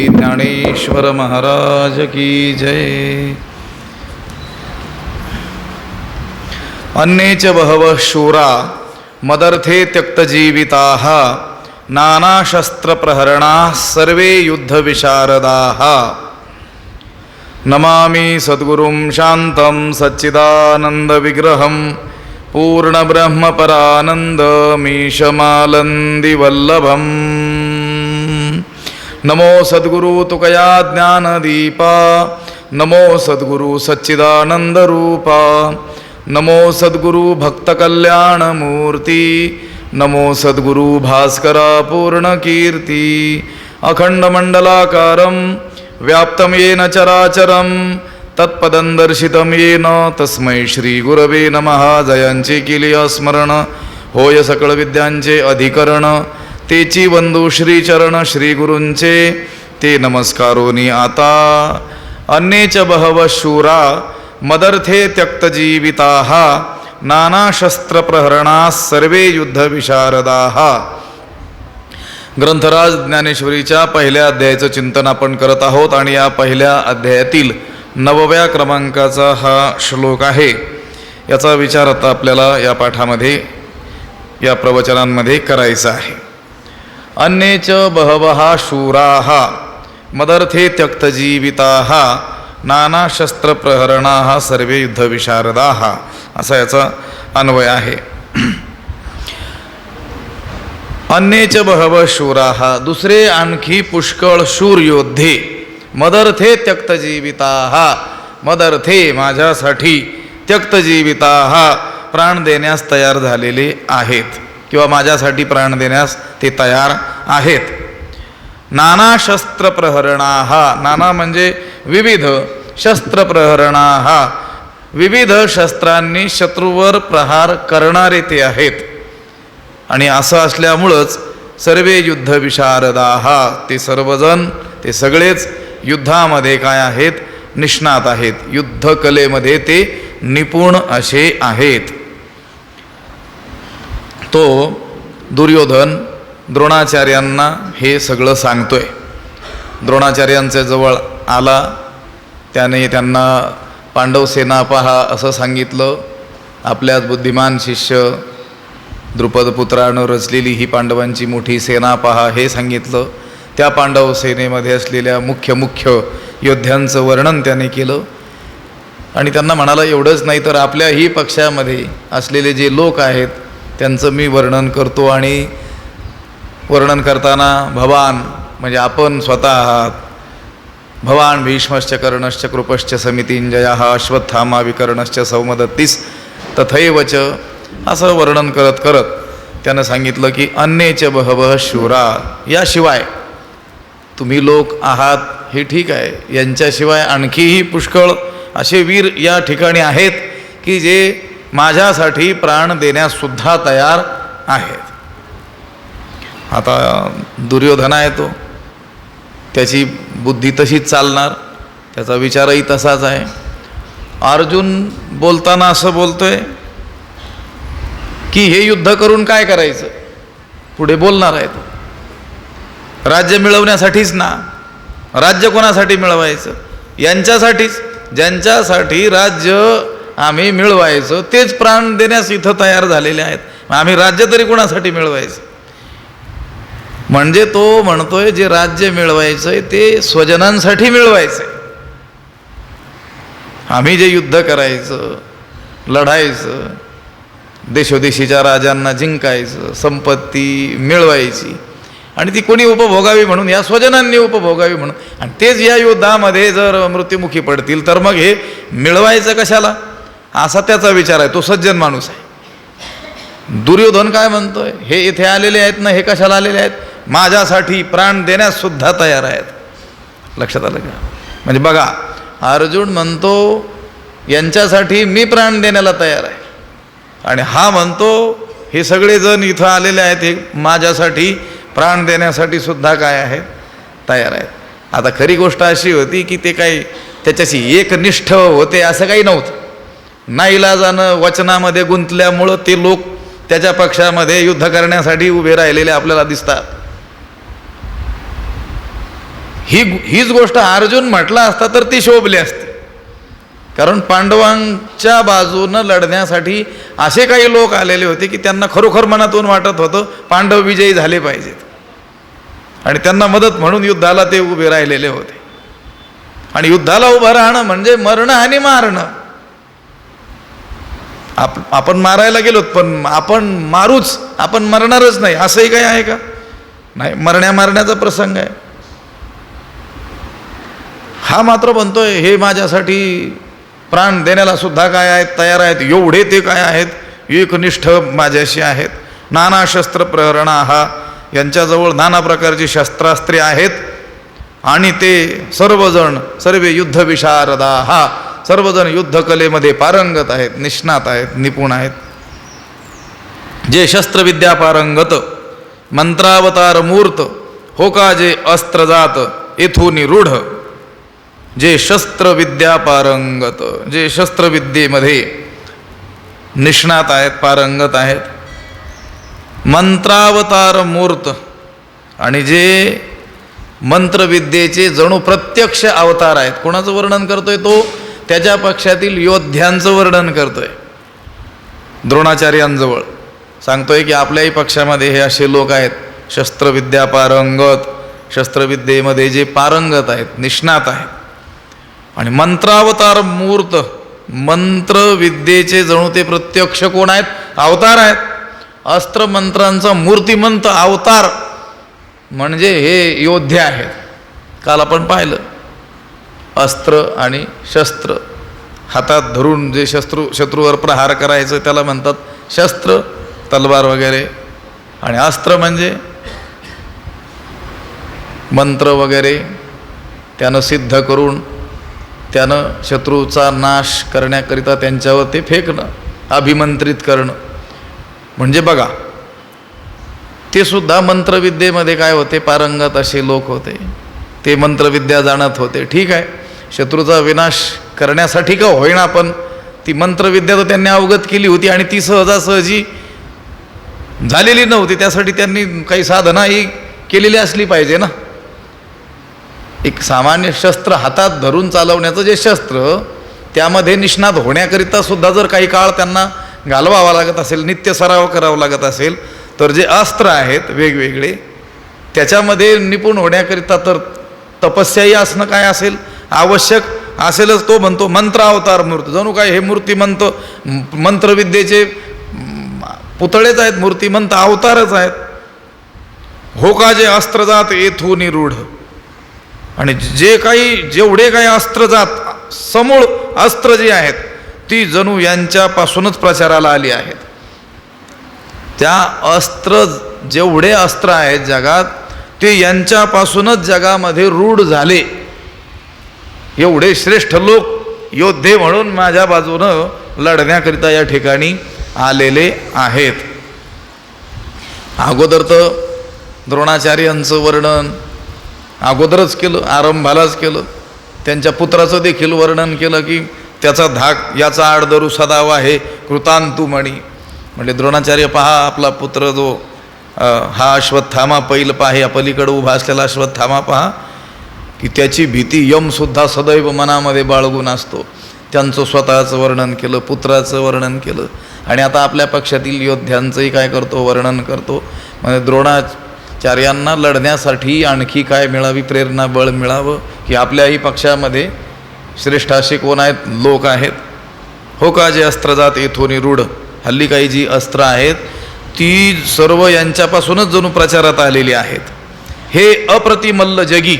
श्री ज्ञानेश्वर महाराज की जय। अन्ये च बहवः शूरा मदर्थे त्यक्तजीविताः नानाशस्त्रप्रहरणाः सर्वे युद्धविशारदाः। नमामि सद्गुरुं शान्तं सच्चिदानन्दविग्रहं पूर्णब्रह्मपरानन्दमीशमालन्दिवल्लभम्। नमो सद्गुरु तुकया ज्ञानदीपा नमो सद्गुरु सच्चिदानन्दरूपा नमो सद्गुरु भक्तकल्याणमूर्ती नमो सद्गुरु भास्करा पूर्णकीर्ती अखण्डमण्डलाकारं व्याप्तं येन चराचरं तत्पदं येन तस्मै श्रीगुरवे नमः जयांचे केली स्मरण होय सकळ विद्यांचे अधिकरण तेची बंधू श्रीचरण श्रीगुरूंचे ते नमस्कारोनी आता। अन्येच बहव शूरा मदर्थे त्यक्तजीविताः नानाशस्त्रप्रहरणा सर्वे युद्धविशारदाः। ग्रंथराज ज्ञानेश्वरीच्या पहिल्या अध्यायाचं चिंतन आपण करत आहोत आणि या पहिल्या अध्यायातील नवव्या क्रमांकाचा हा श्लोक आहे. याचा विचार आता आपल्याला या पाठामध्ये या प्रवचनांमध्ये करायचा आहे. अन्येच बहवहा शूराः मदर्थे त्यक्तजीविताः नाना शस्त्रप्रहरणाः सर्वे युद्धविशारदाः असा याचा अन्वय आहे. अन्येच बहव शूराः दुसरे आणखी पुष्कळ शूर योद्धे मदर्थे त्यक्तजीविताः मदर्थे माझ्यासाठी त्यक्तजीविताः प्राण देण्यास तयार झालेले आहेत किंवा माझ्यासाठी प्राण देण्यास ते तयार आहेत. नाना शस्त्रप्रहरणाः. नाना म्हणजे विविध शस्त्रप्रहरणाः. विविध शस्त्रांनी शत्रूवर प्रहार करणारे ते आहेत. आणि असं असल्यामुळंच सर्वे युद्ध युद्धविशारदाः. ते सर्वजण ते सगळेच युद्धामध्ये काय आहेत? निष्णात आहेत. युद्धकलेमध्ये ते निपुण असे आहेत. तो दुर्योधन द्रोणाचार्यांना हे सगळं सांगतोय. द्रोणाचार्यांच्या जवळ आला त्याने त्यांना पांडव सेना पहा असं सांगितलं. आपल्याच बुद्धिमान शिष्य द्रुपदपुत्रानं रचलेली ही पांडवांची मोठी सेना पहा हे सांगितलं. त्या पांडव सेनेमध्ये असलेल्या मुख्य मुख्य योद्ध्यांचं वर्णन त्याने केलं. आणि त्यांना म्हणाला एवढंच नाही तर आपल्याही पक्षामध्ये असलेले जे लोक आहेत त्यांचं मी वर्णन करतो आणि वर्णन करताना भवान म्हणजे आपण स्वतः आहात. भवान भीष्मश्च कर्णश्च कृपश्च समितींजया अश्वत्थामा विकर्णश्च सौमदत्तीस तथैवच असं वर्णन करत करत त्यानं सांगितलं की अन्येच बहवह शूरा. याशिवाय तुम्ही लोक आहात हे ठीक आहे. यांच्याशिवाय आणखीही पुष्कळ असे वीर या ठिकाणी आहेत की जे माझ्यासाठी प्राण देण्यासुद्धा तयार आहेत. आता दुर्योधना आहे तो. त्याची बुद्धी तशीच चालणार. त्याचा विचारही तसाच आहे. अर्जुन बोलताना असं बोलतोय की हे युद्ध करून काय करायचं? पुढे बोलणार आहे तो. राज्य मिळवण्यासाठीच ना? राज्य कोणासाठी मिळवायचं? यांच्यासाठीच? ज्यांच्यासाठी राज्य आम्ही मिळवायचं तेच प्राण देण्यास इथं तयार झालेले आहेत. मग आम्ही राज्य तरी कोणासाठी मिळवायचं? म्हणजे तो म्हणतोय जे राज्य मिळवायचंय ते स्वजनांसाठी मिळवायचंय. आम्ही जे युद्ध करायचं लढायचं देशोदेशीच्या राजांना जिंकायचं संपत्ती मिळवायची आणि ती कोणी उपभोगावी म्हणून या स्वजनांनी उपभोगावी म्हणून आणि तेच या युद्धामध्ये जर मृत्युमुखी पडतील तर मग हे मिळवायचं कशाला? असा त्याचा विचार आहे तो सज्जन माणूस आहे. दुर्योधन काय म्हणतोय? हे इथे आलेले आहेत ना हे कशाला आलेले आहेत? माझ्यासाठी प्राण देण्याससुद्धा तयार आहेत. लक्षात आलं का? म्हणजे बघा अर्जुन म्हणतो यांच्यासाठी मी प्राण देण्याला तयार आहे. आणि हा म्हणतो हे सगळेजण इथं आलेले आहेत हे माझ्यासाठी प्राण देण्यासाठी सुद्धा काय आहेत? तयार आहेत. आता खरी गोष्ट अशी होती की ते काही त्याच्याशी एकनिष्ठ होते असं काही नव्हतं. नाईलाजानं वचनामध्ये गुंतल्यामुळं ते लोक त्याच्या पक्षामध्ये युद्ध करण्यासाठी उभे राहिलेले आपल्याला दिसतात. ही हीच गोष्ट अर्जुन म्हटला असता तर ती शोभली असती. कारण पांडवांच्या बाजूनं लढण्यासाठी असे काही लोक आलेले होते की त्यांना खरोखर मनातून वाटत होतं पांडव विजयी झाले पाहिजेत. आणि त्यांना मदत म्हणून युद्धाला ते उभे राहिलेले होते. आणि युद्धाला उभं राहणं म्हणजे मरणं आणि मारणं. आप आपण मारायला गेलोत पण आपण मारूच आपण मरणारच नाही. असंही काही आहे का? नाही मरण्या मारण्याचा प्रसंग आहे. हा मात्र म्हणतोय हे माझ्यासाठी प्राण देण्याला सुद्धा काय आहेत तयार आहेत एवढे ते काय आहेत एकनिष्ठ माझ्याशी आहेत. नाना शस्त्र प्रहरणा हा यांच्याजवळ नाना प्रकारची शस्त्रास्त्रे आहेत. आणि ते सर्वजण सर्व युद्धविशारदा हा सर्वजण युद्धकलेमध्ये पारंगत आहेत निष्णात आहेत निपुण आहेत. जे शस्त्रविद्या पारंगत मंत्रावतार मूर्त हो का जे अस्त्रजात येथून रूढ जे शस्त्रविद्या पारंगत जे शस्त्रविद्येमध्ये निष्णात आहेत पारंगत आहेत मंत्रावतार मूर्त आणि जे मंत्रविद्येचे जणू प्रत्यक्ष अवतार आहेत कोणाचं वर्णन करतोय तो? त्याच्या पक्षातील योद्ध्यांचं वर्णन करतोय. द्रोणाचार्यांजवळ. सांगतोय की आपल्याही पक्षामध्ये हे असे लोक आहेत शस्त्रविद्या पारंगत शस्त्रविद्येमध्ये जे पारंगत आहेत निष्णात आहेत. आणि मंत्रावतार मूर्त मंत्र विद्येचे जणू ते प्रत्यक्ष कोण आहेत? अवतार आहेत. अस्त्र मंत्रांचा मूर्तिमंत अवतार म्हणजे हे योद्धे आहेत. काल आपण पाहिलं अस्त्र आणि शस्त्र. हातात धरून जे शस्त्रू शत्रूवर प्रहार करायचं त्याला म्हणतात शस्त्र तलवार वगैरे. आणि अस्त्र म्हणजे मंत्र वगैरे त्यानं सिद्ध करून त्यानं शत्रूचा नाश करण्याकरिता त्यांच्यावर ते फेकणं अभिमंत्रित करणं. म्हणजे बघा ते सुद्धा मंत्रविद्येमध्ये काय होते? पारंगत असे लोक होते. ते मंत्रविद्या जाणत होते. ठीक आहे. शत्रूचा विनाश करण्यासाठी का होईना पण ती मंत्रविद्या तर त्यांनी अवगत केली होती आणि ती सहजासहजी झालेली नव्हती. त्यासाठी त्यांनी काही साधनाही केलेली असली पाहिजे ना? एक सामान्य शस्त्र हातात धरून चालवण्याचं जे शस्त्र त्यामध्ये निष्णात होण्याकरिता सुद्धा जर काही काळ त्यांना घालवावा लागत असेल नित्य सराव करावा लागत असेल तर जे अस्त्र आहेत वेगवेगळे त्याच्यामध्ये निपुण होण्याकरिता तर तपस्याही असणं काय असेल? आवश्यक असेलच तो म्हणतो मंत्रावतार मूर्त. जणू काय हे मूर्तिमंत मंत्रविद्येचे पुतळेच आहेत मूर्तिमंत अवतारच आहेत. हो का जे अस्त्रजात येथून रूढ आणि जे काही जेवढे काही अस्त्र जात समूळ अस्त्र जी आहेत ती जणू यांच्यापासूनच प्रचाराला आली आहेत. त्या अस्त्र जेवढे अस्त्र आहेत जगात ते यांच्यापासूनच जगामध्ये रूढ झाले. एवढे श्रेष्ठ लोक योद्धे म्हणून माझ्या बाजूनं लढण्याकरिता या ठिकाणी आलेले आहेत. अगोदर तर द्रोणाचार्यांचं वर्णन अगोदरच केलं आरंभालाच केलं. त्यांच्या पुत्राचं देखील वर्णन केलं की त्याचा धाक याचा आडदरू सदावा आहे कृतांतू म्हणी म्हणजे द्रोणाचार्य पहा आपला पुत्र जो हा अश्वत्थामा पैल पहा या पलीकडं उभा असलेला अश्वत्थामा पहा की त्याची भीती यमसुद्धा सदैव मनामध्ये बाळगून असतो. त्यांचं स्वतःचं वर्णन केलं पुत्राचं वर्णन केलं. आणि आता आपल्या पक्षातील योद्ध्यांचंही काय करतो वर्णन करतो. म्हणजे द्रोणा द्रोणाचार्यांना लढण्यासाठी आणखी काय मिळावी प्रेरणा बळ मिळावं? की आपल्याही पक्षामध्ये श्रेष्ठ असे कोण आहेत? लोक आहेत. हो का जे अस्त्र जात येथून रूढ हल्ली काही जी अस्त्र आहेत ती सर्व यांच्यापासूनच जणू प्रचारात आलेली आहेत. हे अप्रतिमल्ल जगी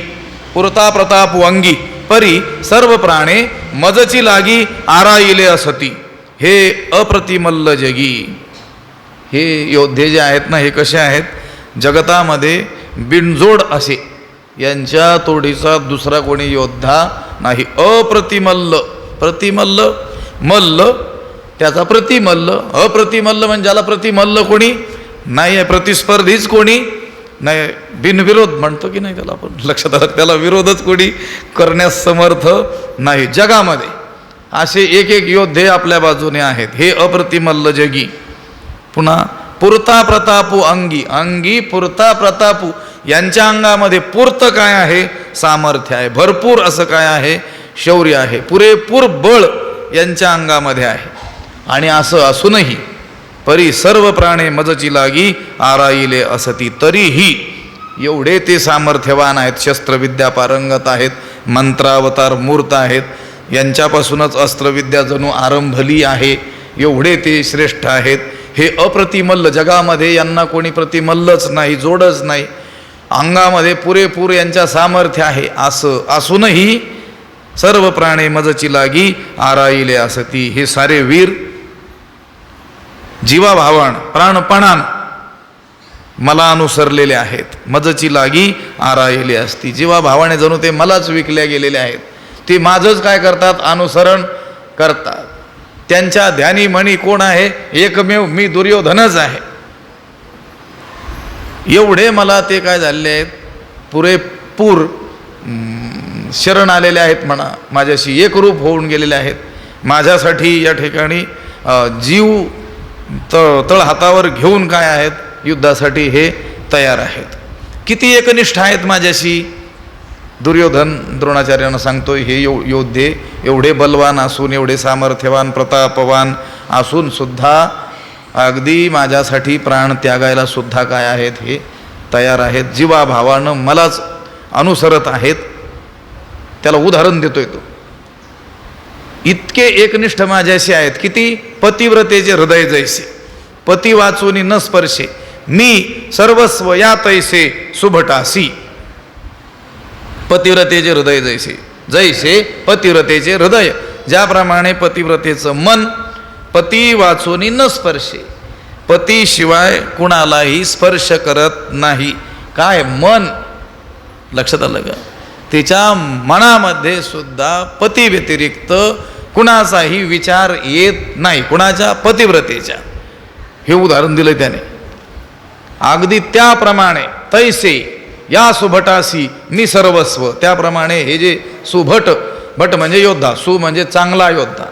पुरता प्रताप वांगी परी सर्व प्राणे मजची लागी आराईले असती. हे अप्रतिमल्ल जगी. हे योद्धे जे आहेत ना हे कसे आहेत? जगतामध्ये बिनजोड असे. यांच्या तोडीचा दुसरा कोणी योद्धा नाही. अप्रतिमल्ल. प्रतिमल्ल मल्ल. त्याचा प्रतिमल्ल. अप्रतिमल्ल म्हणजे ज्याला प्रतिमल्ल कोणी नाही आहे. प्रतिस्पर्धीच कोणी नाही बिनविरोध म्हणतो की नाही त्याला आपण? लक्षात आलं त्याला विरोधच कोणी करण्यास समर्थ नाही. जगामध्ये असे एक एक योद्धे आपल्या बाजूने आहेत. हे अप्रतिमल्ल जगी. पुन्हा पुरता प्रतापू अंगी अंगी पुरता प्रतापू. यांच्या अंगामध्ये पुरतं काय आहे? सामर्थ्य आहे. भरपूर असं काय आहे? शौर्य आहे. पुरेपूर बळ यांच्या अंगामध्ये आहे. आणि असं असूनही परी सर्व प्राणे मजची लागी आराईले असती. तरीही एवढे ते सामर्थ्यवान आहेत शस्त्रविद्या पारंगत आहेत मंत्रावतार मूर्त आहेत. यांच्यापासूनच अस्त्रविद्या जणू आरंभली आहे. एवढे ते श्रेष्ठ आहेत. हे अप्रतिमल्ल जगामध्ये यांना कोणी प्रतिमल्लच नाही जोडच नाही. अंगामध्ये पुरेपूर यांच्या सामर्थ्य आहे असं असूनही सर्व प्राणे मजची लागी आराईले असती. हे सारे वीर जीवाभावान प्राणपणान मला अनुसरलेले आहेत. मजची लागी आराईले असती. जीवाभावाने जणू ते मलाच विकल्या गेलेले आहेत. ते माझंच काय करतात? अनुसरण करतात. त्यांच्या ध्यानी म्हणी कोण आहे? एकमेव मी दुर्योधनच आहे. एवढे मला ते काय झालेले आहेत? पुरेपूर शरण आलेले आहेत म्हणा. माझ्याशी एकरूप होऊन गेलेले आहेत. माझ्यासाठी या ठिकाणी जीव तळ तळ हातावर घेऊन काय आहेत? युद्धासाठी हे तयार आहेत. किती एकनिष्ठ आहेत माझ्याशी? दुर्योधन द्रोणाचार्यानं सांगतो हे यो योद्धे एवढे बलवान असून एवढे सामर्थ्यवान प्रतापवान असूनसुद्धा अगदी माझ्यासाठी प्राण त्यागायला सुद्धा काय आहेत हे तयार आहेत. जीवाभावानं मलाच अनुसरत आहेत. त्याला उदाहरण देतोय तो. इतके एकनिष्ठ माझ्याशी आहेत किती पतिव्रतेचे हृदय जैसे पती वाचूनी न स्पर्शे मी सर्वस्व या तैसे सुभटासी पतिव्रतेचे हृदय जैसे जैसे पतिव्रतेचे हृदय. ज्याप्रमाणे पतिव्रतेचं मन पती वाचोनी न स्पर्शे. पतीशिवाय कुणालाही स्पर्श करत नाही. काय? मन. लक्षात आलं का? तिच्या मनामध्ये सुद्धा पती व्यतिरिक्त कुणाचाही विचार येत नाही. कुणाच्या? पतिव्रतेच्या. हे उदाहरण दिलं त्याने. अगदी त्याप्रमाणे तैसे या सुभटासी मी सर्वस्व त्याप्रमाणे हे जे सुभट भट म्हणजे योद्धा सु म्हणजे चांगला योद्धा.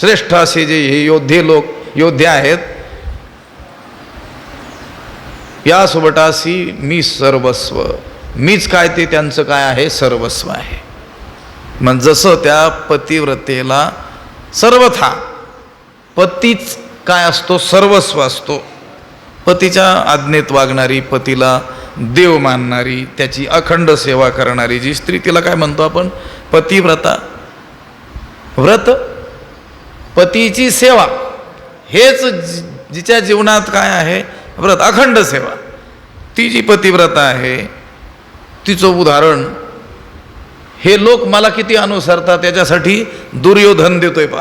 श्रेष्ठ असे जे हे योद्धे लोक योद्धे आहेत या सुभटासी मी सर्वस्व मीच काय ते त्यांचं काय आहे? सर्वस्व आहे. मग जसं त्या पतिव्रतेला सर्वथा पतीच काय असतो? सर्वस्व असतो. पतीच्या आज्ञेत वागणारी पतीला देव मानणारी त्याची अखंड सेवा करणारी जी स्त्री तिला काय म्हणतो आपण? पतिव्रता. व्रत पतीची सेवा. हेच जि- जिच्या जीवनात काय आहे? व्रत अखंड सेवा. ती जी पतिव्रता आहे तिचं उदाहरण हे लोक मला किती अनुसरतात त्याच्यासाठी दुर्योधन देतोय पा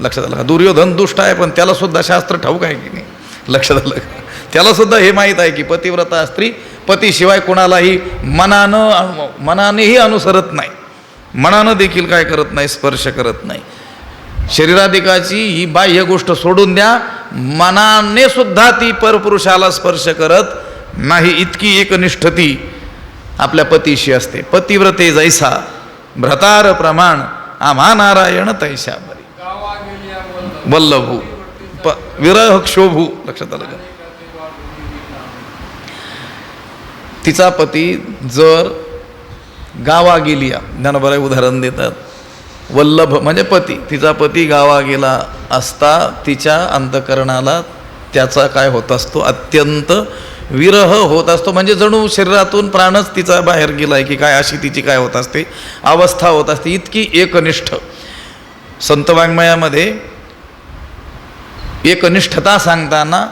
लक्षात आलं का? दुर्योधन दुष्ट आहे पण त्याला सुद्धा शास्त्र ठाऊक आहे की नाही? लक्षात आलं का? हे माहीत आहे की पतिव्रता स्त्री पतीशिवाय कोणालाही मनानं मनानेही अनुसरत नाही. मनानं देखील काय करत नाही स्पर्श करत नाही. शरीराधिकाची ही बाह्य गोष्ट सोडून द्या मनाने सुद्धा ती परपुरुषाला स्पर्श करत नाही इतकी एकनिष्ठ ती आपल्या पतीशी असते. पतिव्रते जैसा भ्रतार प्रमाण आम्हा नारायण तैसा बरी वल्लभू प विरह क्षोभू लक्षात आलं का? तिचा पती जर गावा गेली ज्ञानोबा उदाहरण देतात. वल्लभ म्हणजे पती तिचा पती गावा गेला असता तिच्या अंतकरणाला त्याचा काय होत असतो? अत्यंत विरह होत असतो. म्हणजे जणू शरीरातून प्राणच तिचा बाहेर गेलाय की काय अशी तिची काय होत असते? अवस्था होत असते. इतकी एकनिष्ठ. संत वाङ्मयामध्ये एकनिष्ठता सांगताना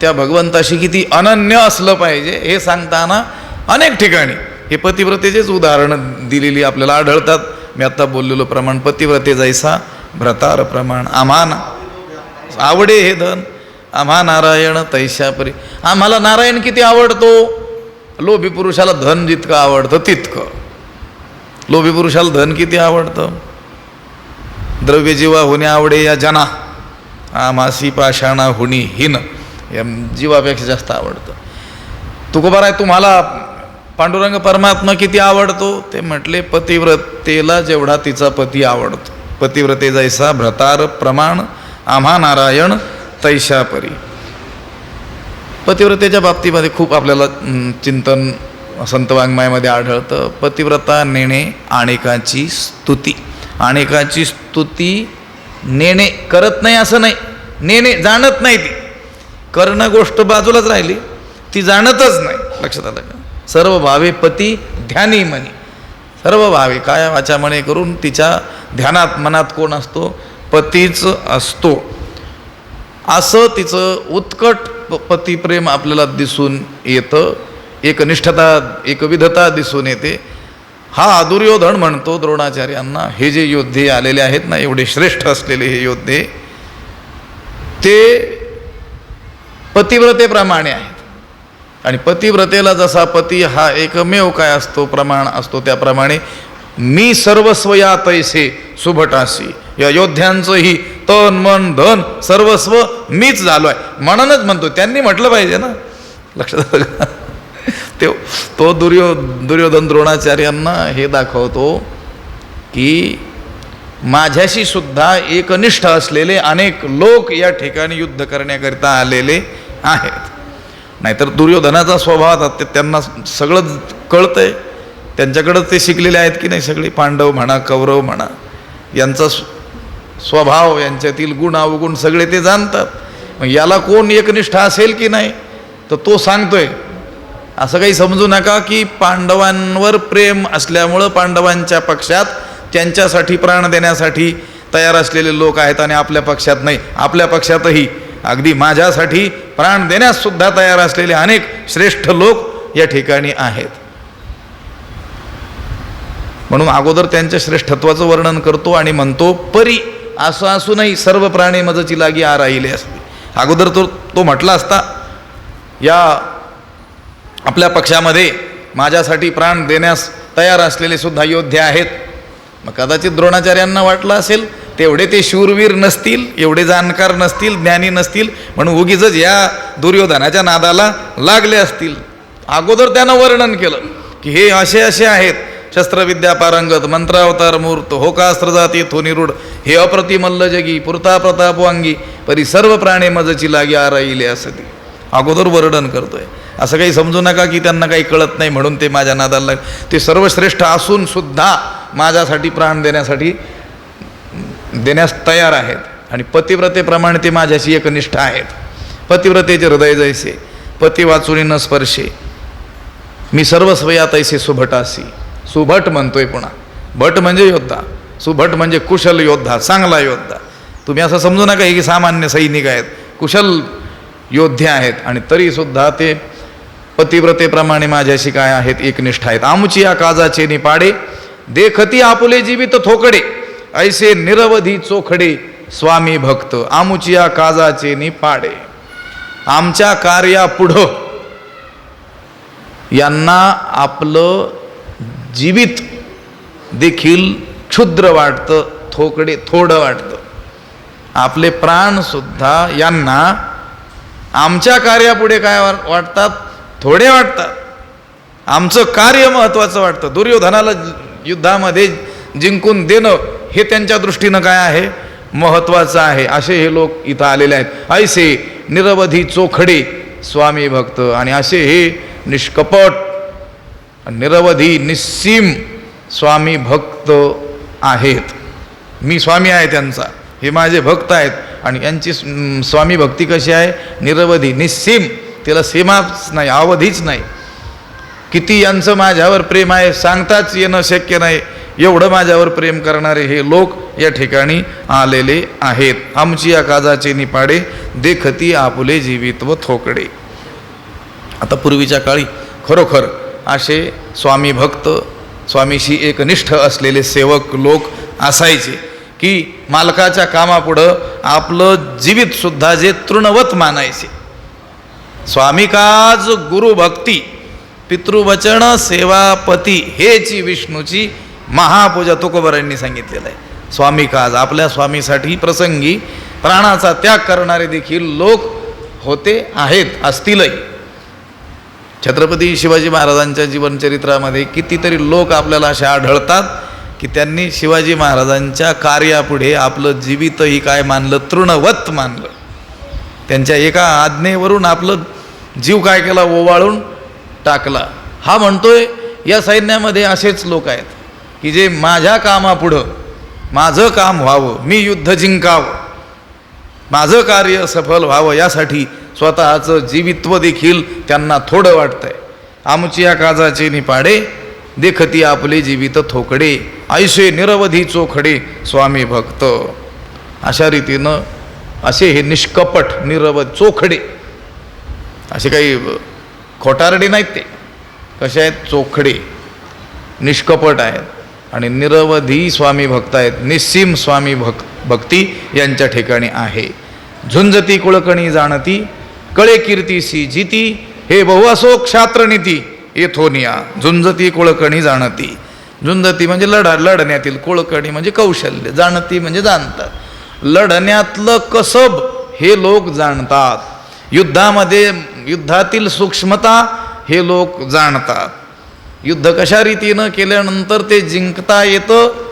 त्या भगवंताशी किती अनन्य असलं पाहिजे. हे सांगताना अनेक ठिकाणी. हे पतिव्रतेचेच उदाहरणं दिलेली आपल्याला आढळतात. मी आत्ता बोललेलो प्रमाण पतिव्रते जैसा भ्रतार प्रमाण आम्हा आवडे हे धन आम्हा नारायण तैशापरी आम्हाला नारायण किती आवडतो? लोभी पुरुषाला धन जितकं आवडतं तितकं. लोभी पुरुषाला धन किती आवडतं? द्रव्य जीवा होणे आवडे या जना. आमासी पाषाणा हुणी हिन. या जीवापेक्षा जास्त आवडतं. तुकोबाराय आहे तुम्हाला पांडुरंग परमात्मा किती आवडतो? ते म्हटले पतिव्रतेला जेवढा तिचा पती आवडतो. पतिव्रते जैसा भ्रतार प्रमाण आम्हा नारायण तैशापरी पतिव्रतेच्या बाबतीमध्ये खूप आपल्याला चिंतन संत वाङ्मयामध्ये आढळतं. पतिव्रता नेणे अनेकाची स्तुती. अनेकाची स्तुती नेणे करत नाही असं नाही. नेणे जाणत नाही ती. करणं गोष्ट बाजूलाच राहिली. ती जाणतच नाही. लक्षात आलं का? सर्व भावे पती ध्यानी मनी. सर्व भावे काय वाचा म्हणे करून तिच्या ध्यानात मनात कोण असतो? पतीच असतो. असं तिचं उत्कट प- पतिप्रेम आपल्याला दिसून येतं. एकनिष्ठता एकविधता दिसून येते. हा दुर्योधन म्हणतो द्रोणाचार्यांना हे जे योद्धे आलेले आहेत ना एवढे श्रेष्ठ असलेले हे योद्धे ते पतिव्रतेप्रमाणे आहेत. आणि पतिव्रतेला जसा पती हा एकमेव काय असतो प्रमाण असतो त्याप्रमाणे मी सर्वस्व या तैसे सुभटासी. या योद्ध्यांचंही तन मन धन सर्वस्व मीच झालो आहे म्हणूनच म्हणतो त्यांनी म्हटलं पाहिजे ना. लक्षात आलं ते तो दुर्यो दुर्योधन द्रोणाचार्यांना हे दाखवतो की माझ्याशी सुद्धा एकनिष्ठ असलेले अनेक लोक या ठिकाणी युद्ध करण्याकरिता आलेले आहेत. नाहीतर दुर्योधनाचा स्वभाव आता ते त्यांना सगळं कळतंय. त्यांच्याकडं ते शिकलेले आहेत की नाही सगळे? पांडव म्हणा कौरव म्हणा यांचा स्वभाव यांच्यातील गुण अवगुण सगळे ते जाणतात. मग याला कोण एकनिष्ठ असेल की नाही? तर तो सांगतोय. असं काही समजू नका की पांडवांवर प्रेम असल्यामुळं पांडवांच्या पक्षात त्यांच्यासाठी प्राण देण्यासाठी तयार असलेले लोक आहेत आणि आपल्या पक्षात नाही. आपल्या पक्षातही अगदी माझ्यासाठी प्राण देण्यास सुद्धा तयार असलेले अनेक श्रेष्ठ लोक या ठिकाणी आहेत. म्हणून अगोदर त्यांच्या श्रेष्ठत्वाचं वर्णन करतो आणि म्हणतो परी असं असूनही सर्व प्राणी मजची लागी आ राहिले असते. अगोदर तो तो म्हटला असता या आपल्या पक्षामध्ये माझ्यासाठी प्राण देण्यास तयार असलेले सुद्धा योद्धे आहेत. मग कदाचित द्रोणाचार्यांना वाटलं असेल तेवढे ते शूरवीर नसतील एवढे जाणकार नसतील ज्ञानी नसतील म्हणून उगीच या दुर्योधनाच्या नादाला लागले असतील. अगोदर त्यानं वर्णन केलं की हे असे असे आहेत. शस्त्रविद्या पारंगत मंत्रावतार मूर्त होकास्त्र जाती थोनिरूढ हे अप्रतिमल्ल जगी पुरता प्रताप वांगी परी सर्व प्राणे मजची लागी आराईले असते. असं ते अगोदर वर्णन करतोय. असं काही समजू नका की त्यांना काही कळत नाही म्हणून ते माझ्या नादाला लाग ते सर्वश्रेष्ठ असून सुद्धा माझ्यासाठी प्राण देण्यासाठी देण्यास तयार आहेत. आणि पतिव्रतेप्रमाणे ते माझ्याशी एकनिष्ठ आहेत. पतिव्रतेचे हृदय जैसे पती वाचुनी न स्पर्शे. मी सर्वस्व या तैसे सुभटासी. सुभट म्हणतोय पुन्हा. भट म्हणजे योद्धा. सुभट म्हणजे कुशल योद्धा चांगला योद्धा. तुम्ही असं समजू नका की सामान्य सैनिक आहेत. कुशल योद्धे आहेत. आणि तरीसुद्धा ते पतिव्रतेप्रमाणे माझ्याशी काय आहेत? एकनिष्ठ आहेत. आमची या काजाचे निपाडे. देखती आपुले जीवित थोकडे. ऐसे निरवधी चोखडे स्वामी भक्त आमुचिया काजाचे निपाडे. आमच्या कार्यापुढं यांना आपलं जीवित देखील क्षुद्र वाटतं थोकडे थोडं वाटतं. आपले प्राणसुद्धा यांना आमच्या कार्यापुढे काय वा- वाटतात? थोडे वाटतात. आमचं कार्य महत्त्वाचं वाटतं. दुर्योधनाला युद्धामध्ये जिंकून देणं हे त्यांच्या दृष्टीनं काय आहे? महत्त्वाचं आहे. असे हे लोक इथं आलेले आहेत. ऐसे निरवधी चोखडे स्वामी भक्त. आणि असे हे निष्कपट निरवधी निस्सीम स्वामी भक्त आहेत. मी स्वामी आहे त्यांचा. हे माझे भक्त आहेत. आणि यांची स्वामी भक्ती कशी आहे? निरवधी निस्सीम. तिला सीमाच नाही अवधीच नाही. किती यांचं माझ्यावर प्रेम आहे सांगताच येणं शक्य नाही. एवढं माझ्यावर प्रेम करणारे हे लोक या ठिकाणी आलेले आहेत. आमची या काजाचे निपाडे देखती आपुले जीवित्व थोकडे. आता पूर्वीच्या काळी खरोखर असे स्वामी भक्त स्वामीशी एकनिष्ठ असलेले सेवक लोक असायचे की मालकाच्या कामापुढं आपलं जीवितसुद्धा जे तृणवत मानायचे. स्वामी काज गुरुभक्ती पितृवचन सेवापती हेची विष्णूची महापूजा तुकोबरांनी सांगितलेलं आहे. स्वामी काज आपल्या स्वामीसाठी प्रसंगी प्राणाचा त्याग करणारे देखील लोक होते आहेत असतीलही. छत्रपती शिवाजी महाराजांच्या जीवनचरित्रामध्ये कितीतरी लोक आपल्याला असे आढळतात की त्यांनी शिवाजी महाराजांच्या कार्यापुढे आपलं जीवितही काय मानलं तृणवत मानलं. त्यांच्या एका आज्ञेवरून आपलं जीव काय केला ओवाळून टाकला. हा म्हणतोय या सैन्यामध्ये असेच लोक आहेत की जे माझ्या कामापुढं माझं काम व्हावं मी युद्ध जिंकावं माझं कार्य सफल व्हावं यासाठी स्वतःचं जीवित्व देखील त्यांना थोडं वाटतंय. आमची या काजाचे निपाडे देखती आपले जीवित थोकडे आयुष्य निरवधी चोखडे स्वामी भक्त. अशा रीतीनं असे हे निष्कपट निरवध चोखडे असे काही खोटारडे नाहीत ते. कसे आहेत? चोखडे. निष्कपट आहेत. आणि निरवधी स्वामी भक्त आहेत. निस्सीम स्वामी भक भक्ती यांच्या ठिकाणी आहे. झुंजती कुळकणी जाणती कळे कीर्तीसी जिती हे बहुअसो क्षात्रनीती येथोनिया झुंजती कुळकणी जाणती. झुंजती म्हणजे लढा लढण्यातील कुळकणी म्हणजे कौशल्य जाणती म्हणजे जाणतात. लढण्यातलं कसब हे लोक जाणतात. युद्धामध्ये युद्धातील सूक्ष्मता हे लोक जाणतात. युद्ध कशा रीतीनं केल्यानंतर ते जिंकता येतं?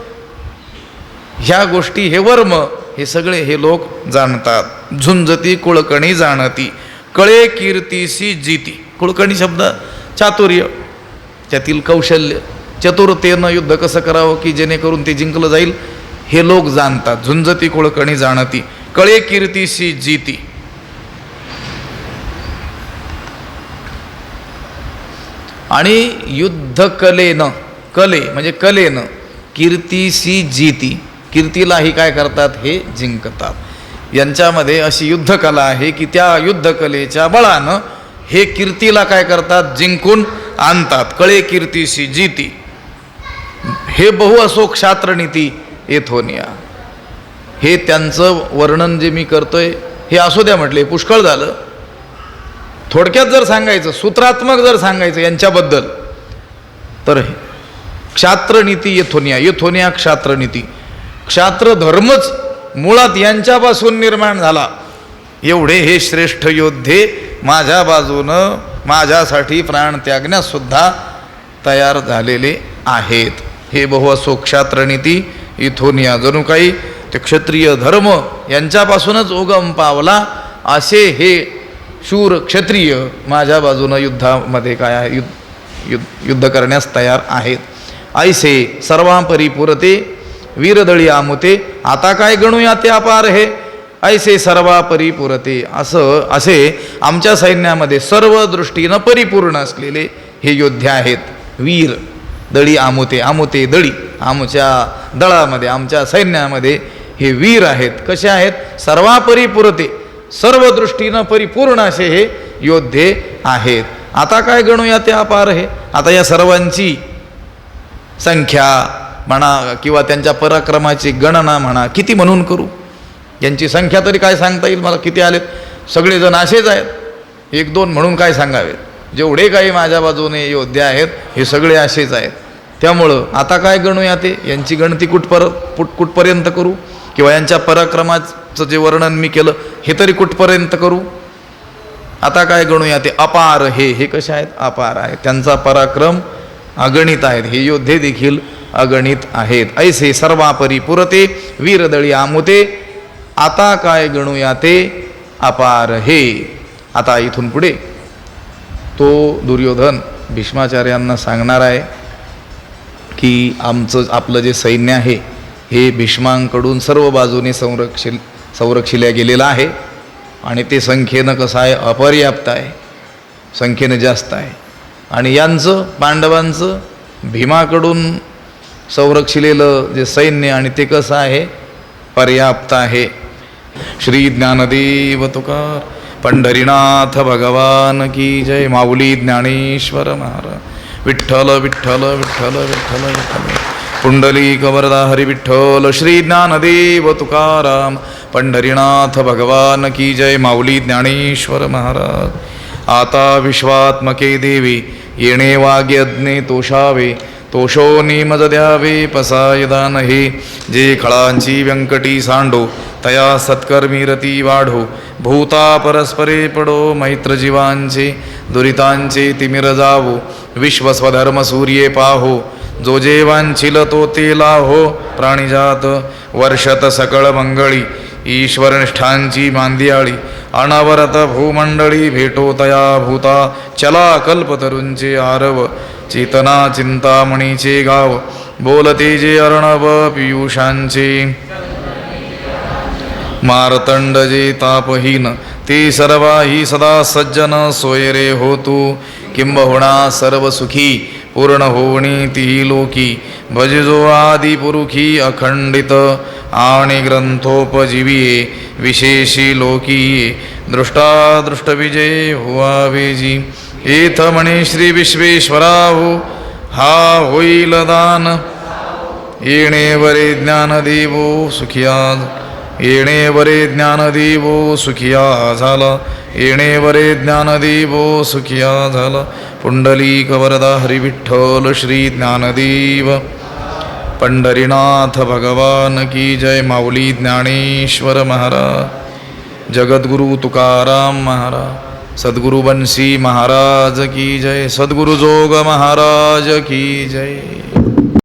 ह्या गोष्टी हे वर्म हे सगळे हे लोक जाणतात. झुंजती कुळकणी जाणती. कळे कीर्तीसी जीती. कुळकणी शब्द चातुर्य. त्यातील कौशल्य. चतुरतेनं युद्ध कसं करावं की जेणेकरून ते जिंकलं जाईल? हे लोक जाणतात. झुंजती कुळकणी जाणती. कळे कीर्तीसी जीती. आणि युद्धकलेनं कले म्हणजे कलेनं कीर्तीशी जीती. कीर्तीलाही काय करतात? हे जिंकतात. यांच्यामध्ये अशी युद्धकला आहे की त्या युद्धकलेच्या बळानं हे कीर्तीला काय करतात? जिंकून आणतात. कळे कीर्तीशी जीती. हे बहु असो क्षात्रनीती येथोनिया. हे त्यांचं वर्णन जे मी करतोय हे असू द्या म्हटले पुष्कळ झालं. थोडक्यात जर सांगायचं सूत्रात्मक जर सांगायचं यांच्याबद्दल तर क्षात्रनीती येथोनिया येथोनिया क्षात्रनीती. क्षात्रधर्मच मुळात यांच्यापासून निर्माण झाला. एवढे हे श्रेष्ठ योद्धे माझ्या बाजूनं माझ्यासाठी प्राण त्यागण्यासुद्धा तयार झालेले आहेत. हे बहुअसो क्षात्रनीती इथोनिया जणू काही ते क्षत्रिय धर्म यांच्यापासूनच उगम पावला असे हे शूर क्षत्रिय माझ्या बाजूनं युद्धामध्ये काय आहे? युद्ध युद्ध युद्ध करण्यास तयार आहेत. ऐसे सर्वांपरी पुरते वीरदळी आमुते आता काय गणूया ते अपार हे? ऐसे सर्वापरी पुरते. असं असे आमच्या सैन्यामध्ये सर्व दृष्टीनं परिपूर्ण असलेले हे योद्धे आहेत. वीर दळी आमुते आमुते दळी. आमच्या दळामध्ये आमच्या सैन्यामध्ये हे वीर आहेत. कसे आहेत? सर्वापरी पुरते. सर्व दृष्टीनं परिपूर्ण असे हे योद्धे आहेत. आता काय गणूया ते अपार हे? आता या सर्वांची संख्या म्हणा किंवा त्यांच्या पराक्रमाची गणना म्हणा किती म्हणून करू? यांची संख्या तरी काय सांगता येईल? मला किती आलेत? सगळेजण असेच आहेत. एक दोन म्हणून काय सांगावेत? जेवढे काही माझ्या बाजूने योद्धे आहेत हे सगळे असेच आहेत. त्यामुळं आता काय गणूया ते? यांची गणती कुठपर कुठ कुठपर्यंत करू? किंवा यांच्या पराक्रमाचं जे वर्णन मी केलं हे तरी कुठपर्यंत करू? आता काय गणूया ते? अपार हे हे कसे आहेत? अपार आहेत. त्यांचा पराक्रम अगणित आहेत. हे योद्धे देखील अगणित आहेत. ऐसे सर्वापरी पुरते वीरदळी आमुते आता काय गणूया ते? अपार हे. आता इथून पुढे. तो दुर्योधन भीष्माचार्यांना सांगणार आहे की आमचं आपलं जे सैन्य आहे हे भीष्मांकडून सर्व बाजूने संरक्षिल संरक्षिल्या गेलेलं आहे. आणि ते संख्येनं कसं आहे? अपर्याप्त आहे. संख्येनं जास्त आहे. आणि यांचं पांडवांचं भीमाकडून संरक्षिलेलं जे सैन्य आणि ते कसं आहे? पर्याप्त आहे. श्री ज्ञानदेव तुकार पंढरीनाथ भगवान की जय. माऊली ज्ञानेश्वर महाराज. विठ्ठल विठ्ठल विठ्ठल विठ्ठल विठ्ठल. पुंडलिक वरदा श्रीज्ञानदेव श्री ज्ञानदेव तुकाराम पंढरीनाथ भगवान की जय माऊली ज्ञानेश्वर महाराज. आता विश्वात्मके देवी येणे वाग्यज्ञे तोषावे तोषो निमज द्यावे पसायदा नहे. जे खळांची व्यंकटी सांडो तया सत्कर्मी रती वाढो. भूता परस्परे पडो मैत्र जीवांचे दुरितांचे तिमिर जावो. विश्वस्वधर्म सूर्ये पाहो. जो जे वांछिल तो ते लाहो प्राणिजात वर्षत सकळ मंगळी ईश्वरनिष्ठांची मांदियाळी अनवरत भूमंडळी भेटो तया भूता चला कल्पतरूंचे आरव चेतना चिंतामणीचे गाव बोलते जे अर्णव पियुषांचे. मारतंड जे तापहीन ते सर्वाही सदा सज्जन सोयरे होतू किंबहुणा सर्व सुखी पूर्ण होणी ती लोकी. भजजो आदि पुरुखी अखंडित आणि ग्रंथोपजीविये विशेषी लोकी दृष्टादृष्ट दृष्टविजय हुवावेजी एथ म्हणे श्री विश्वेश्वराहू हा होईल दान. येणे वरे ज्ञानदेवो सुखिया येणे वरे ज्ञानदेवो सुखिया झाला. येणेवरे ज्ञानदेवो सुखिया झाला पुंडलीक वरदा हरिविठ्ठल श्री ज्ञानदेव पंढरीनाथ भगवान की जय माऊली ज्ञानेश्वर महाराज जगद्गुरु तुकाराम महाराज सद्गुरु बंसी महाराज की जय सद्गुरु जोग महाराज की जय